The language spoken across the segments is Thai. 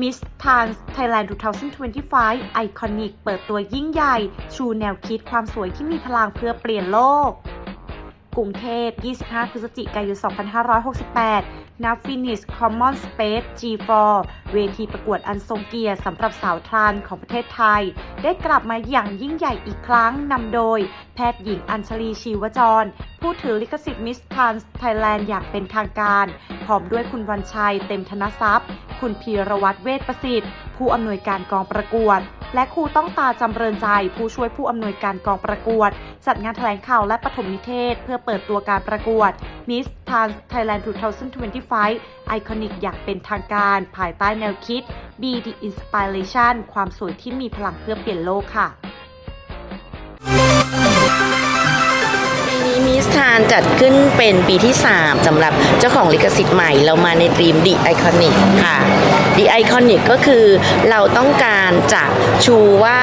Miss Trans Thailand 2025ไอคอนิกเปิดตัวยิ่งใหญ่ ชูแนวคิดความสวยที่มีพลังเพื่อเปลี่ยนโลก กรุงเทพ 25 พฤศจิกายน 2568ณ Finish Common Space G4 เวทีประกวดอันทรงเกียรติสำหรับสาวทรานของประเทศไทย ได้กลับมาอย่างยิ่งใหญ่อีกครั้งนำโดย แพทย์หญิงอัญชลีชีวจร ผู้ถือลิขสิทธิ์ Miss Trans Thailand อย่างเป็นทางการ พร้อมด้วยคุณวันชัย เต็มธนทรัพย์ คุณพีรวัตรเวชประสิทธิ์ ผู้อำนวยการกองประกวด และครูต้องตาจำเริญใจ ผู้ช่วยผู้อำนวยการกองประกวด จัดงานแถลงข่าวและปฐมนิเทศ เพื่อเปิดตัวการประกวด Miss Trans Thailand 2025ไอคอนิกอย่างเป็นทางการ ภายใต้แนวคิด Be the Inspiration ความสวยที่มีพลังเพื่อเปลี่ยนโลกค่ะ นิสทานจัดขึ้นเป็นปีที่ 3สำหรับเจ้าของลิขสิทธิ์ใหม่เรามาในธีม The Iconic ค่ะ The Iconic ก็คือเราต้องการจะชูว่า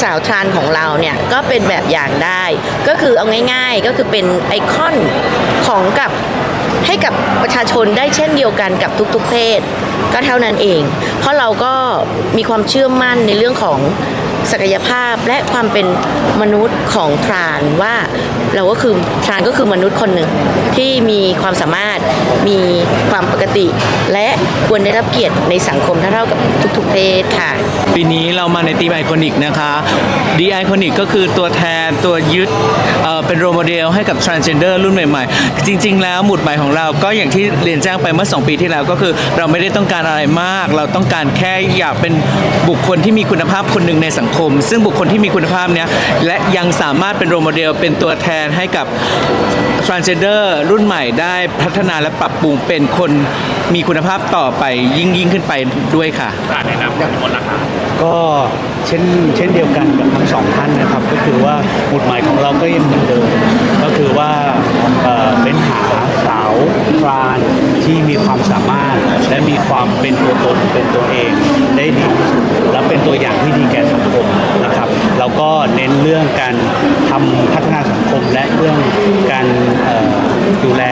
สาวทรานของเราเนี่ย ก็เป็นแบบอย่างได้ ก็คือเอาง่ายๆก็คือเป็นไอคอนของกับให้กับประชาชนได้เช่นเดียวกันกับทุกๆเพศ ก็เท่านั้นเอง เพราะเราก็มีความเชื่อมั่นในเรื่องของ ศักยภาพและความเป็นมนุษย์ของทรานว่าเราก็คือทรานก็คือมนุษย์คนหนึ่งที่มีความสามารถมีความปกติ และควรได้รับเกียรติในสังคมเท่าๆกับทุกๆเพศค่ะ ปีนี้เรามาในทีมไอคอนิกนะคะดีไอคอนิกก็คือตัวแทนตัวยึดเเป็นโรโมเดลให้กับ transgender รุ่นใหม่ๆ จริง ๆ แล้วหมุดหมายของเราก็อย่างที่เรียนแจ้งไปเมื่อ 2 ปีที่แล้วก็คือ เราไม่ได้ต้องการอะไรมาก เราต้องการแค่อยากเป็นบุคคลที่มีคุณภาพคนหนึ่งในสังคม ซึ่งบุคคลที่มีคุณภาพเนี้ยและยังสามารถเป็นโรโมเดลเป็นตัวแทนให้กับ transgender รุ่นใหม่ได้พัฒนาและปรับปรุงเป็นคนมีคุณภาพต่อไปยิ่งยิ่งขึ้นไปด้วยค่ะก็เช่นเช่นเดียวกันกับทั้งสองท่านนะครับ ก็คือว่าหมุดหมายของเราก็ยังเหมือนเดิมก็คือว่า เอ่อเป็นหาสาวพรานที่มีความสามารถ และมีความเป็นตัวตนเป็นตัวเองได้ดีและเป็นตัวอย่างที่ดีแก่สังคมนะครับเราก็เน้นเรื่องการทำพัฒนาสังคมและเรื่องการเอ่อดูแล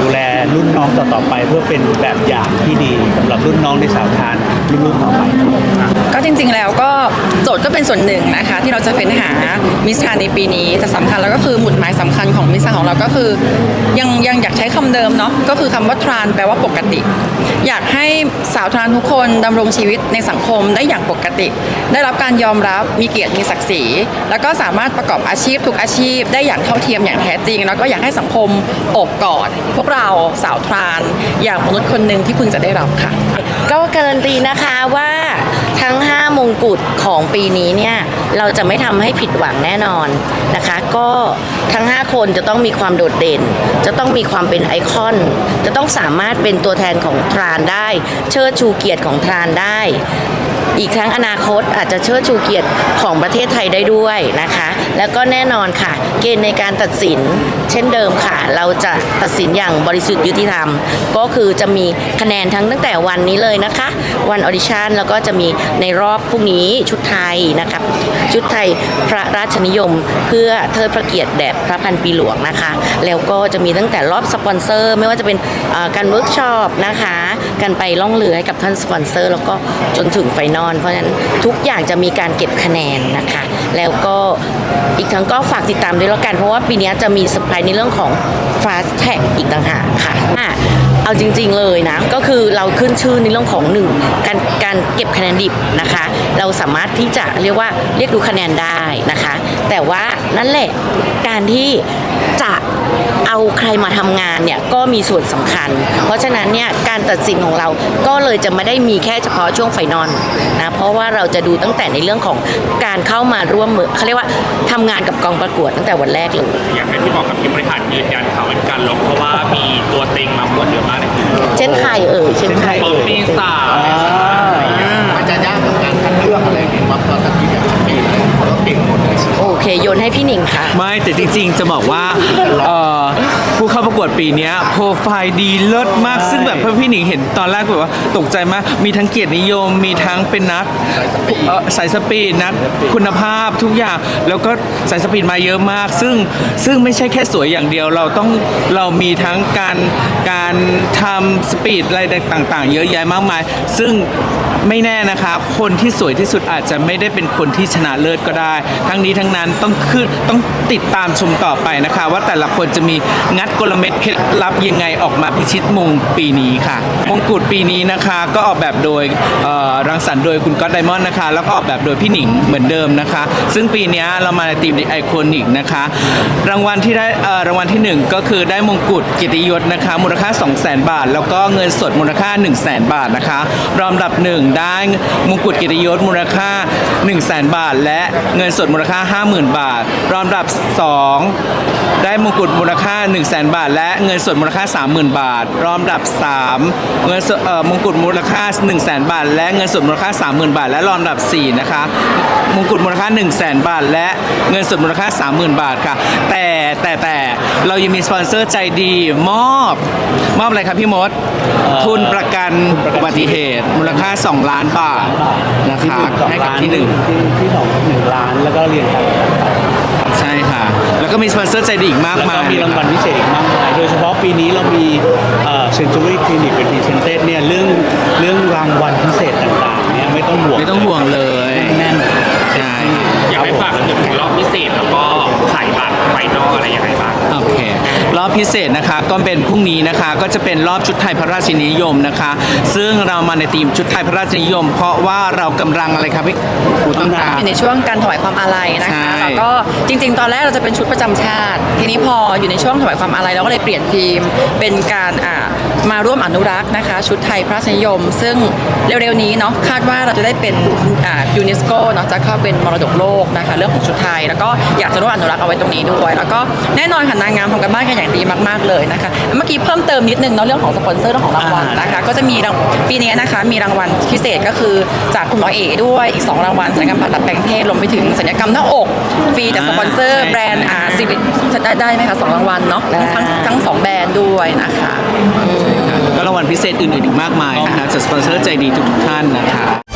ดูแลรุ่นน้องต่อๆไป เพื่อเป็นแบบอย่างที่ดีสำหรับรุ่นน้องในสาวทานรุ่นๆต่อไปครับ ก็จริงๆแล้วก็โจทย์ก็เป็นส่วนหนึ่งนะคะ ที่เราจะเฟ้นหามิสทานในปีนี้แต่สำคัญแล้วก็คือหมุดหมายสำคัญของมิสทานของเราก็คือ ยังยังอยากใช้คำเดิมเนาะก็คือคำว่าทรานแปลว่าปกติ อยากให้สาวทรานทุกคนดำรงชีวิตในสังคมได้อย่างปกติ ได้รับการยอมรับมีเกียรติมีศักดิ์ศรีแล้วก็สามารถประกอบอาชีพทุกอาชีพ ได้อย่างเท่าเทียมอย่างแท้จริง แล้วก็อยากให้สังคมอบกอดพวกเราสาวทราน อย่างมนุษย์คนหนึ่งที่พึงจะได้รับค่ะ ก็การันตีนะคะว่าทั้งง 5 มงกุฎของปีนี้เนี่ยเราจะไม่ทำให้ผิดหวังแน่นอนนะคะ ก็ทั้ง 5 คนจะต้องมีความโดดเด่น จะต้องมีความเป็นไอคอน จะต้องสามารถเป็นตัวแทนของทรานได้ เชิดชูเกียรติของทรานได้ อีกทั้งอนาคตอาจจะเชิดชูเกียรติของประเทศไทยได้ด้วยนะคะ แล้วก็แน่นอนค่ะ เกณฑ์ในการตัดสิน เช่นเดิมค่ะ เราจะตัดสินอย่างบริสุทธิ์ยุติธรรม ก็คือจะมีคะแนนทั้งตั้งแต่วันนี้เลยนะคะ วันออดิชั่นแล้วก็จะมีในรอบพรุ่งนี้ชุดไทยนะครับชุดไทยพระราชนิยมเพื่อเทิดพระเกียรติแด่พระพันปีหลวงนะคะ แล้วก็จะมีตั้งแต่รอบสปอนเซอร์ ไม่ว่าจะเป็นการเวิร์กช็อปนะคะการไปล่องเรือให้กับท่านสปอนเซอร์ แล้วก็จนถึงไฟนอลเพราะฉะนั้นทุกอย่างจะมีการเก็บคะแนนนะคะ แล้วก็อีกทั้งก็ฝากติดตามด้วยแล้วกัน เพราะว่าปีนี้จะมีสปายในเรื่องของ fast tag อีกต่างหากค่ะอะเอาจริง ๆเลยนะ ก็คือเราขึ้นชื่อในเรื่องของหนึ่งการการเก็บคะแนนดิบนะคะ เราสามารถที่จะเรียกว่าเรียกดูคะแนนได้นะคะ แต่ว่านั่นแหละการที่จะ เอาใครมาทำงานเนี่ยก็มีส่วนสำคัญ เพราะฉะนั้นเนี่ยการตัดสินของเราก็เลยจะไม่ได้มีแค่เฉพาะช่วงไฟนอลนะเพราะว่าเราจะดูตั้งแต่ในเรื่องของการเข้ามาร่วมมือเขาเรียกว่าทำงานกับกองประกวดตั้งแต่วันแรกเลยอยากให้ที่บอกกับทีมบริหารยืนยันค่ะว่าเป็นการลงเพราะว่ามีตัวเต็งมาหมดเยอะมากเลยเช่นใครเอ่ยเช่นใครป๊อปเอ่ยปี้สาวมันจะยากกับการคัดเลือกอะไรเนี่ยมา โอเคโยนให้พี่หนิงค่ะ ไม่แต่จริงๆ จะบอกว่าเอ่อผู้เข้าประกวดปีเนี้ยโปรไฟล์ดีเลิศมากซึ่งแบบพี่หนิงเห็นตอนแรกแบบว่าตกใจมากมีทั้งเกียรตินิยม มีทั้งเป็นนักเอ่อสายสปีดนักคุณภาพทุกอย่างแล้วก็สายสปีดมาเยอะมาก ซึ่งซึ่งไม่ใช่แค่สวยอย่างเดียวเราต้องเรามีทั้งการการทำสปีดอะไรต่างๆ เยอะแยะมากมาย ซึ่งไม่แน่นะคะคนที่สวยที่สุดอาจจะไม่ได้เป็นคนที่ชนะเลิศก็ได้ ทั้งนี้ทั้งนั้นต้องขึ้นต้องติดตามชมต่อไปนะคะ ว่าแต่ละคนจะมีงัดกลเม็ดเคล็ดลับยังไงออกมาพิชิตมงปีนี้ค่ะ มงกุฎปีนี้นะคะก็ออกแบบโดยเอ่อรังสรรค์โดยคุณก๊อตไดมอนด์นะคะ แล้วก็ออกแบบโดยพี่หนิงเหมือนเดิมนะคะ ซึ่งปีเนี้ยเรามาในทีมไอคอนิกนะคะ รางวัลที่ได้เอ่อรางวัลที่หนึ่งก็คือได้มงกุฎเกียรติยศนะคะ มูลค่า 2 0 0 0 0 0 บาท แล้วก็เงินสดมูลค่า 1 0 0 0 0 0 บาทนะคะรองอันดับหนึ่งได้มงกุฎเกียรติยศมูลค่า 1 0 0 0 0 0 บาท และเงินสดมูลค่า 50,000บาทรองอันดับสองได้มงกุฎมูลค่า 1 0 0 0 0 0บาท และเงินสดมูลค่า 30,000 บาท รองอันดับสามเงินสดเอ่อมงกุฎมูลค่า 1 0 0 0 0 0บาท และเงินสดมูลค่า 30,000 บาท และรองอันดับสี่นะคะ มงกุฎมูลค่า 1 0 0 0 0 0บาท และเงินสดมูลค่า 30,000 บาทค่ะ แต่แต่แต่เรายังมีสปอนเซอร์ใจดีมอบ มอบอะไรครับพี่มดทุนประกัน อุบัติเหตุมูลค่า 2 ล้านบาทนะที่คะหนึ่งสองให้กับล้านที่หนึ่งที่ที่สองหนึ่งล้านแล้วก็เรียงกันใช่ค่ะ แล้วก็มีสปอนเซอร์ใจดีอีกมากแล้วมาก็ยมีรางวัลพิเศษอีกมากมายโดยเฉพาะปีนี้เรามีเซนจูรี่คลินิกเป็นพรีเซนเต็ดเนี่ยเรื่องเรื่องรางวัลพิเศษต่างๆเนี่ยไม่ต้องห่วงไม่ต้องห่วงเลยแน่นใช่อยากให้ฝากถึงรอบพิเศษแล้วก็ขายบัตรไฟนอลอะไรยังไงบ้างโอเค รอบพิเศษนะคะ ก็เป็นพรุ่งนี้นะคะ ก็จะเป็นรอบชุดไทยพระราชนิยมนะคะ ซึ่งเรามาในทีมชุดไทยพระราชนิยม เพราะว่าเรากำลังอะไรครับพี่ครูต้นตา อยู่ในช่วงการถวายความอาลัยนะใช่คะแล้วก็จริง ๆ ตอนแรกเราจะเป็นชุดประจำชาติ ทีนี้พออยู่ในช่วงถวายความอาลัยเราก็เลยเปลี่ยนทีมเป็นการอ่า มาร่วมอนุรักษ์นะคะ ชุดไทยพระราชนิยม ซึ่งเร็วๆนี้เนาะคาดว่าเราจะได้เป็นอ่ายูเนสโกเนาะจะเข้าเป็นมรดกโลกนะคะ เรื่องของชุดไทย แล้วก็อยากจะร่วมอนุรักษ์เอาไว้ตรงนี้ด้วย แล้วก็แน่นอนค่ะนางงามทำกันบ้านกันอย่างดีมากๆเลยนะคะ เมื่อกี้เพิ่มเติมนิดนึงเนาะเรื่องของสปอนเซอร์เรื่องของรางวัลนะคะ ก็จะมีปีนี้นะคะมีรางวัลพิเศษก็คือจากคุณหมอเอ๋ด้วยอีก 2 รางวัลศัลยกรรมผ่าตัดแปลงเพศรวมไปถึงศัลยกรรมหน้าอกฟรีจากสปอนเซอร์แบรนด์อาซิลิจะได้ไหมคะสองรางวัลเนาะทั้งทั้งสองแบรนด์ด้วยนะคะ ก็รางวัลพิเศษอื่นๆอีกมากมายนะคะจากสปอนเซอร์ใจดีทุกๆท่านนะคะ